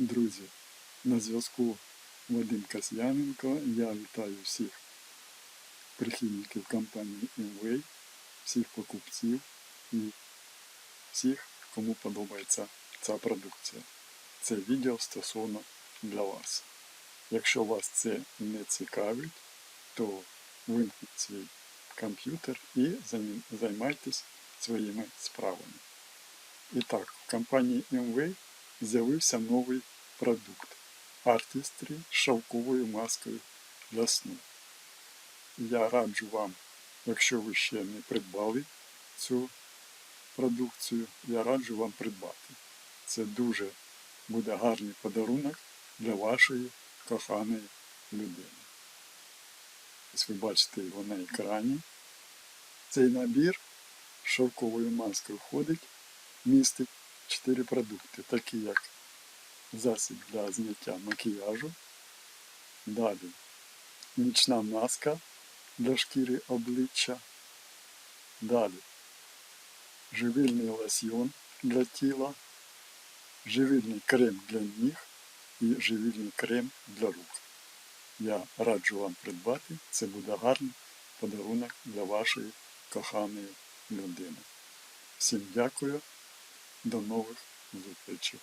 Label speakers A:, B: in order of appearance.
A: Друзі, на зв'язку Вадим Касьяненко. Я вітаю всіх прихильників компанії Inway, всіх покупців і всіх, кому подобається ця продукція. Це відео стосовно для вас. Якщо вас це не цікавить, то вимкніть свій комп'ютер і займайтесь своїми справами. І так, в компанії MV з'явився новий продукт Artistry з шовковою маскою для сну. Я раджу вам, якщо ви ще не придбали цю продукцію, я раджу вам придбати. Це дуже буде гарний подарунок для вашої коханої людини. Ось ви бачите його на екрані. Цей набір шовковою маскою входить, містить 4 продукти, такі як засіб для зняття макіяжу, далі нічна маска для шкіри обличчя, далі живильний лосьйон для тіла, живильний крем для ніг і живильний крем для рук. Я раджу вам придбати, це буде гарний подарунок для вашої коханої людини. Всім дякую, до нових зустрічей.